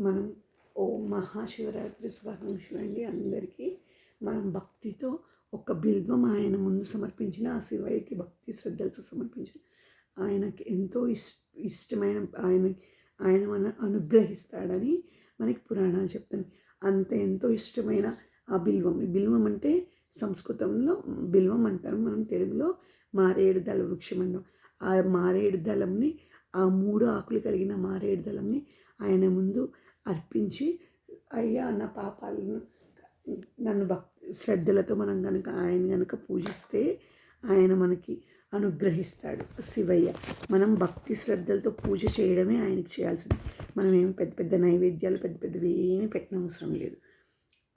మనం ఓ మహాశివరాత్రి శుభాకాంక్షలు అండి అందరికీ. మనం భక్తితో ఒక బిల్వం ఆయన ముందు సమర్పించిన ఆ శివయ్యకి భక్తి శ్రద్ధలతో సమర్పించిన ఆయనకి ఎంతో ఇష్ ఇష్టమైన ఆయన ఆయన మన అనుగ్రహిస్తాడని మనకి పురాణాలు చెప్తాను అంత ఎంతో ఇష్టమైన ఆ బిల్వం. బిల్వం అంటే సంస్కృతంలో బిల్వం అంటారు. మనం తెలుగులో మారేడు దళ వృక్షం అంటాం. ఆ మారేడు దళంని ఆ మూడు ఆకులు కలిగిన మారేడు దళంని ఆయన ముందు అర్పించి అయ్యా నా పాపాలను నన్ను భక్తి శ్రద్ధలతో మనం కనుక ఆయన కనుక పూజిస్తే ఆయన మనకి అనుగ్రహిస్తాడు. శివయ్య మనం భక్తి శ్రద్ధలతో పూజ చేయడమే ఆయనకి చేయాల్సింది. మనం ఏమి పెద్ద పెద్ద నైవేద్యాలు పెద్ద పెద్దవి ఏమీ పెట్టనవసరం లేదు.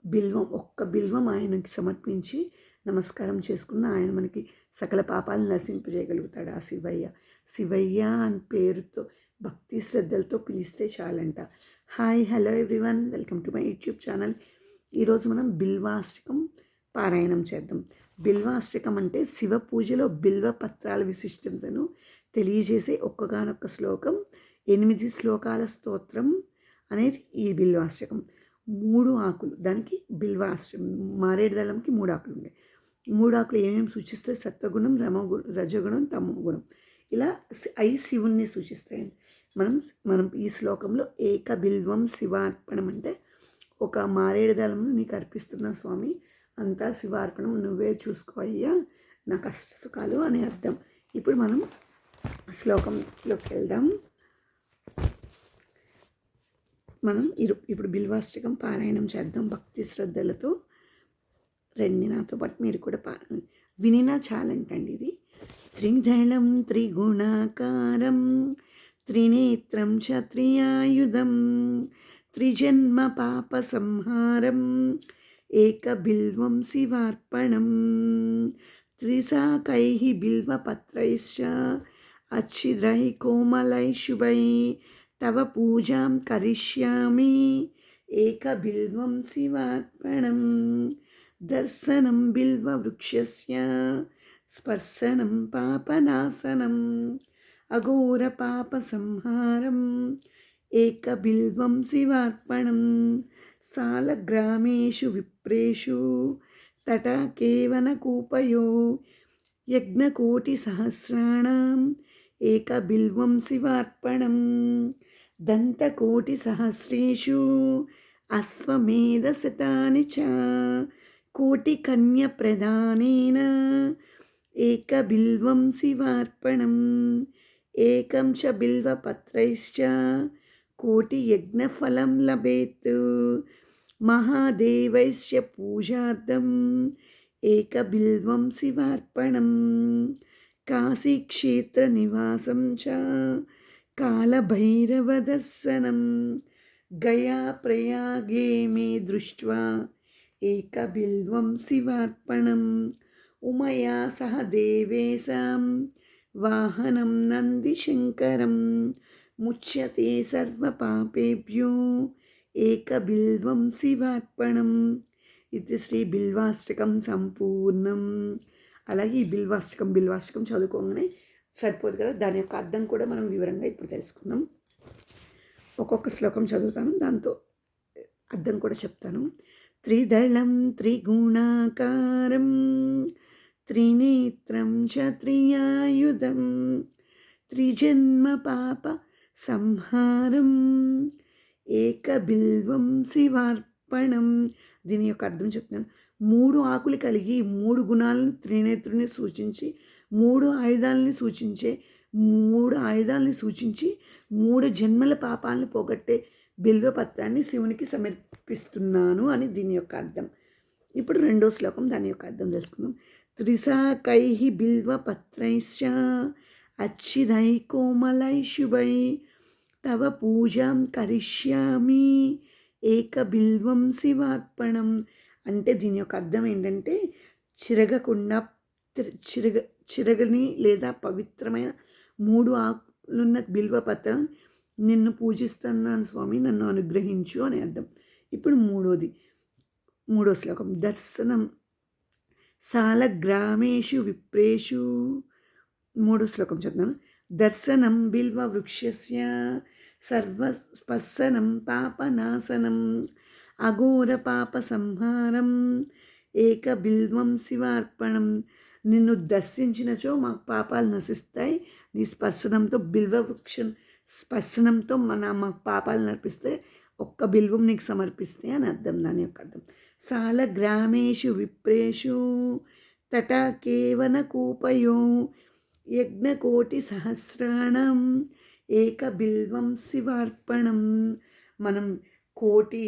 బిల్వం ఒక్క బిల్వం ఆయనకి సమర్పించి నమస్కారం చేసుకున్న ఆయన మనకి సకల పాపాలను నశింపజేయగలుగుతాడు ఆ శివయ్య. శివయ్య అని పేరుతో భక్తి శ్రద్ధలతో పిలిస్తే చాలంట. Hi hello everyone. Welcome to my YouTube channel. ఈరోజు మనం బిల్వాష్టకం పారాయణం చేద్దాం. బిల్వాష్టకం అంటే శివ పూజలో బిల్వ పత్రాల విశిష్టతను తెలియజేసే ఒక్కగానొక్క శ్లోకం. ఎనిమిది శ్లోకాల స్తోత్రం అనేది ఈ బిల్వాష్టకం. మూడు ఆకులు దానికి బిల్వాష్టకం మారేడు దళంకి మూడు ఆకులు ఉన్నాయి మూడు ఆకులు ఏమేమి సూచిస్తాయి? సత్వగుణం రమగుణం రజగుణం తమో గుణం ఇలా ఐ శివుణ్ణి సూచిస్తాయండి మనం మనం ఈ శ్లోకంలో ఏక బిల్వం శివార్పణం అంటే ఒక మారేడు దళమును నీకు అర్పిస్తున్నా స్వామి అంతా శివార్పణం నువ్వే చూసుకోవయ్యా నా కష్ట సుఖాలు అని అర్థం. ఇప్పుడు మనం శ్లోకంలోకి వెళ్దాం. మనం ఇరు ఇప్పుడు బిల్వాష్టకం పారాయణం చేద్దాం భక్తి శ్రద్ధలతో. రండి నాతో పాటు మీరు కూడా పా వినినా చాలంటండి ఇది. త్రిదళం త్రిగుణాకారం త్రినేత్రం చ త్రియాయుధం త్రిజన్మ పాప సంహారం ఏకబిల్వం శివార్పణం త్రిశాకై బిల్వపత్రైశ్చ అచ్చిద్రై కోమలై శుభై తవ పూజాం కరిష్యామి ఏకబిల్వం శివార్పణం దర్శనం బిల్వవృక్షస్య స్పర్శనం పాపనాశనం అఘోర పాప అఘోరపాపసంహారం ఏకబిల్వం శివార్పణం సాలగ్రామేషు విప్రేషు తటాకేవనకూపయో యజ్ఞకోటిసహస్రాణం ఏకబిల్వం శివార్పణం దంతకోటిసహస్రేషు అశ్వమేధశతాని చ కోటికన్యప్రదానేన ఏకబిల్వం శివార్పణం ఏకంశ బిల్వపత్రైశ్చ కోటి యజ్ఞఫలం లభేత్. మహాదేవైశ్చ పూజార్థం ఏకబిల్వం శివార్పణం. కాశీక్షేత్రనివాసం చ కాలభైరవదర్శనం గయా ప్రయాగే మే దృష్ట్వా ఏకబిల్వం శివార్పణం. ఉమయా సహ దేవేశాం వాహనం నందిశంకరం ముచ్యతే సర్వపాపేభ్యో ఏకబిల్వం శివార్పణం. ఇది శ్రీ బిల్వాష్టకం సంపూర్ణం. అలాగే ఈ బిల్వాష్టకం బిల్వాష్టకం చదువుకోగానే సరిపోదు కదా? దాని యొక్క అర్థం కూడా మనం వివరంగా ఇప్పుడు తెలుసుకుందాం. ఒక్కొక్క శ్లోకం చదువుతాను దాంతో అర్థం కూడా చెప్తాను. త్రిదళం త్రిగుణాకారం. త్రినేత్రం చ త్రియాయుధం త్రిజన్మ పాప సంహారం ఏకబిల్వం శివార్పణం దీని యొక్క అర్థం చెప్తున్నాను. మూడు ఆకులు కలిగి మూడు గుణాలను త్రినేత్రుని సూచించి మూడు ఆయుధాలని సూచించే మూడు ఆయుధాలని సూచించి మూడు జన్మల పాపాలను పోగొట్టే బిల్వపత్రాన్ని శివునికి సమర్పిస్తున్నాను అని దీని యొక్క అర్థం. ఇప్పుడు రెండో శ్లోకం దాని యొక్క అర్థం తెలుసుకుందాం. త్రిశాకై బిల్వపత్రైశ్చ అచ్చిదై కోమలై శుభై తవ పూజాం కరిష్యామి ఏక బిల్వం శివార్పణం అంటే దీని యొక్క అర్థం ఏంటంటే చిరగకుండా చిరగ చిరగని లేదా పవిత్రమైన మూడు ఆకులున్న బిల్వపత్రం నిన్ను పూజిస్తున్నాను స్వామి నన్ను అనుగ్రహించు అని అర్థం. ఇప్పుడు మూడోది మూడో శ్లోకం దర్శనం. సాలగ్రామేషు విప్రేషు. మూడో శ్లోకం చదువుతాను దర్శనం బిల్వ వృక్షస్య సర్వస్పర్శనం పాపనాశనం అఘోర పాప సంహారం ఏక బిల్వం శివార్పణం. నిన్ను దర్శించినచో మాకు పాపాలు నశిస్తాయి. నీ స్పర్శనంతో బిల్వ వృక్షం స్పర్శనంతో మన మాకు పాపాలు నడిపిస్తే ఒక్క బిల్వం నీకు సమర్పిస్తే అని అర్థం. దాని యొక్క అర్థం. సాల గ్రామేషు విప్రేషు తటాకేవన కూపయో యజ్ఞకోటి ఏక బిల్వం శివార్పణం మనం కోటి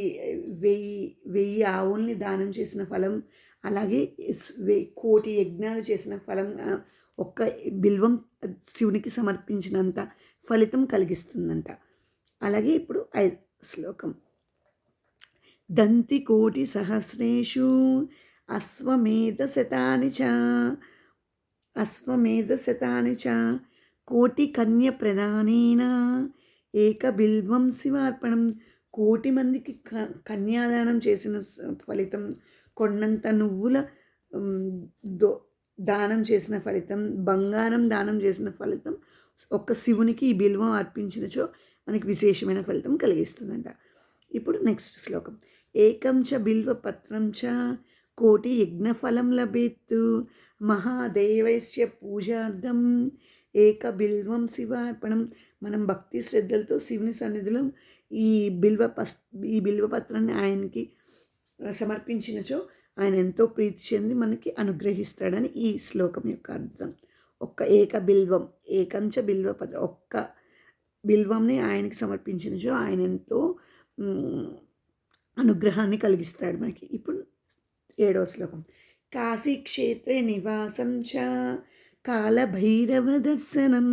వెయ్యి వెయ్యి ఆవుల్ని దానం చేసిన ఫలం అలాగే కోటి యజ్ఞాలు చేసిన ఫలం ఒక్క బిల్వం శివునికి సమర్పించినంత ఫలితం కలిగిస్తుందంట. అలాగే ఇప్పుడు ఐదు శ్లోకం. దంతి కోటి సహస్రేషు అశ్వమేధ శతాని చ అశ్వమేధ శతాని చ కోటి కన్య ప్రధానేన ఏక బిల్వం శివార్పణం కోటి మందికి కన్యాదానం చేసిన ఫలితం కొండంత నువ్వుల దో దానం చేసిన ఫలితం బంగారం దానం చేసిన ఫలితం ఒక్క శివునికి ఈ బిల్వం అర్పించినచో మనకి విశేషమైన ఫలితం కలిగిస్తుందంట. ఇప్పుడు నెక్స్ట్ శ్లోకం. ఏకం చ బిల్వ పత్రం చ కోటి యజ్ఞఫలం లభేత్తు మహాదేవైశ్య పూజార్థం ఏక బిల్వం శివార్పణం. మనం భక్తి శ్రద్ధలతో శివుని సన్నిధిలో ఈ బిల్వ పస్ ఈ బిల్వపత్రాన్ని ఆయనకి సమర్పించినచో ఆయన ఎంతో ప్రీతి చెంది మనకి అనుగ్రహిస్తాడని ఈ శ్లోకం యొక్క అర్థం. ఒక్క ఏక బిల్వం ఏకంచ బిల్వ పత్ర ఒక్క బిల్వంని ఆయనకి సమర్పించినచో ఆయన ఎంతో అనుగ్రహాన్ని కలిగిస్తాడు మనకి. ఇప్పుడు ఏడవ శ్లోకం. కాశీక్షేత్రే నివాసం చ కాలభైరవ దర్శనం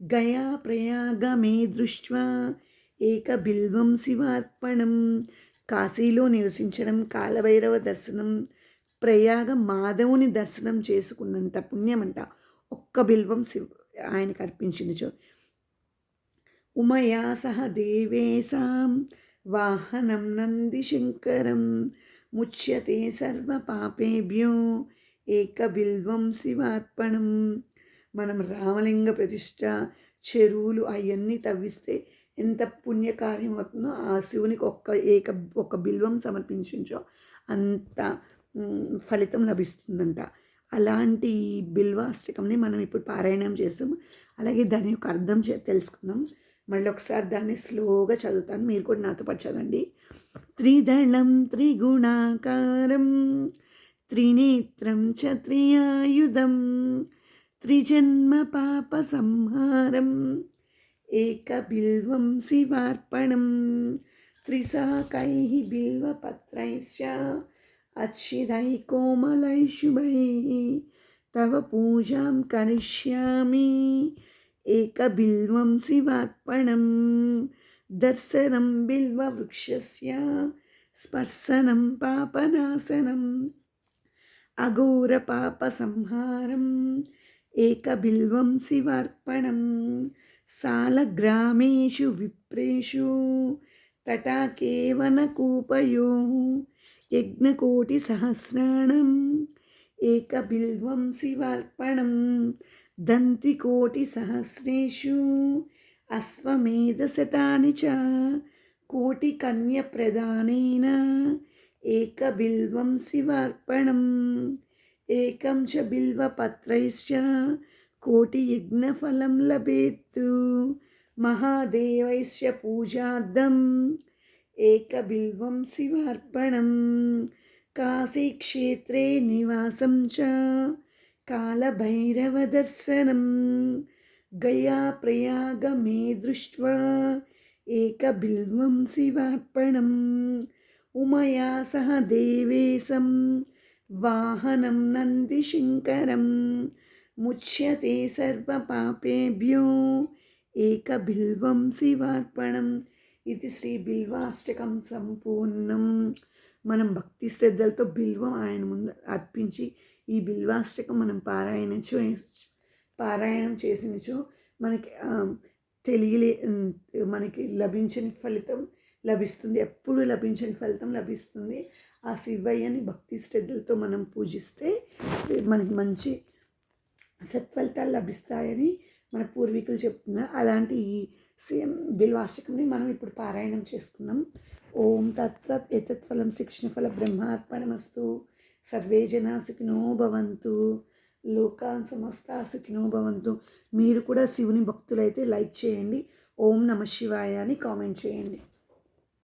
గయా ప్రయాగమే దృష్ట్వా ఏక బిల్వం శివార్పణం. కాశీలో నివసించడం కాలభైరవ దర్శనం ప్రయాగ మాధవుని దర్శనం చేసుకున్నంత పుణ్యమంట. ఒక్క బిల్వం శివ ఆయనకు అర్పించినచో ఉమయా సహ దేవేశాం. వాహనం నందిశంకరం ముచ్యతే సర్వపాపేభ్యో ఏకబిల్వం శివార్పణం. మనం రామలింగ ప్రతిష్ట చెరువులు అవన్నీ తవ్విస్తే ఎంత పుణ్యకార్యం అవుతుందో ఆ శివునికి ఒక్క ఏక ఒక బిల్వం సమర్పించో అంత ఫలితం లభిస్తుందంట. అలాంటి బిల్వాష్టకంని మనం ఇప్పుడు పారాయణం చేస్తాం అలాగే దాని యొక్క అర్థం చే తెలుసుకుందాం. మళ్ళీ ఒకసారి దాన్ని స్లోగా చదువుతాను. మీరు కూడా నాతో పాటు చదవండి. త్రిదళం త్రిగుణాకారం త్రినేత్రం చ త్రిజన్మ పాప సంహారం ఏకబిల్వం శివార్పణం త్రిశాకై బిల్వపత్రైశ్చ అక్షిదై కోమలై శుభై తవ పూజాం కరిష్యామి. एकबिल्वं शिवार्पणं दर्शनं बिल्ववृक्षस्य स्पर्शनं पापनाशनम् अघोरपापसंहारम् एकबिल्वं शिवार्पणं सालग्रामेषु विप्रेषु तटाकेवनकूपयोः यज्ञकोटिसहस्राणम् एकबिल्वं शिवार्पणं దంతికోటిసహస్రేషు అశ్వమేధశతాని చ కోటికన్యప్రదానేన ఏకబిల్వం శివార్పణం. ఏకం చ బిల్వపత్రైశ్చ కోటియజ్ఞఫలం లభేత్తు. మహాదేవైశ్చ పూజార్థం ఏకబిల్వం శివార్పణం. కాశీక్షేత్రే నివాసం చ कालभैरवदर्शनं गयाप्रयागमे दृष्ट्वा एकबिल्वं शिवार्पणम् उमया सह देवेशं वाहनं नन्दिशङ्करं मुच्यते सर्वपापेभ्यो एकबिल्वं शिवार्पणम् ఇది శ్రీ బిల్వాష్టకం సంపూర్ణం మనం భక్తి శ్రద్ధలతో బిల్వం ఆయన ముందు అర్పించి ఈ బిల్వాష్టకం మనం పారాయణచో పారాయణం చేసినచో మనకి తెలియలే మనకి లభించని ఫలితం లభిస్తుంది. ఎప్పుడు లభించని ఫలితం లభిస్తుంది. ఆ శివయ్యని భక్తి శ్రద్ధలతో మనం పూజిస్తే మనకి మంచి సత్ఫలితాలు లభిస్తాయని మన పూర్వీకులు చెప్తున్నారు. అలాంటి ఈ సేమ్ బిల్వాష్టకంని మనం ఇప్పుడు పారాయణం చేసుకున్నాం. ఓం తత్సత్ ఎతత్ఫలం శిక్షణఫల బ్రహ్మార్పణమస్తు. సర్వే జనా సుఖినో భవంతు. లోకాన్ సమస్త సుఖినో భవంతు. మీరు కూడా శివుని భక్తులైతే లైక్ చేయండి. ఓం నమ శివాయ అని కామెంట్ చేయండి.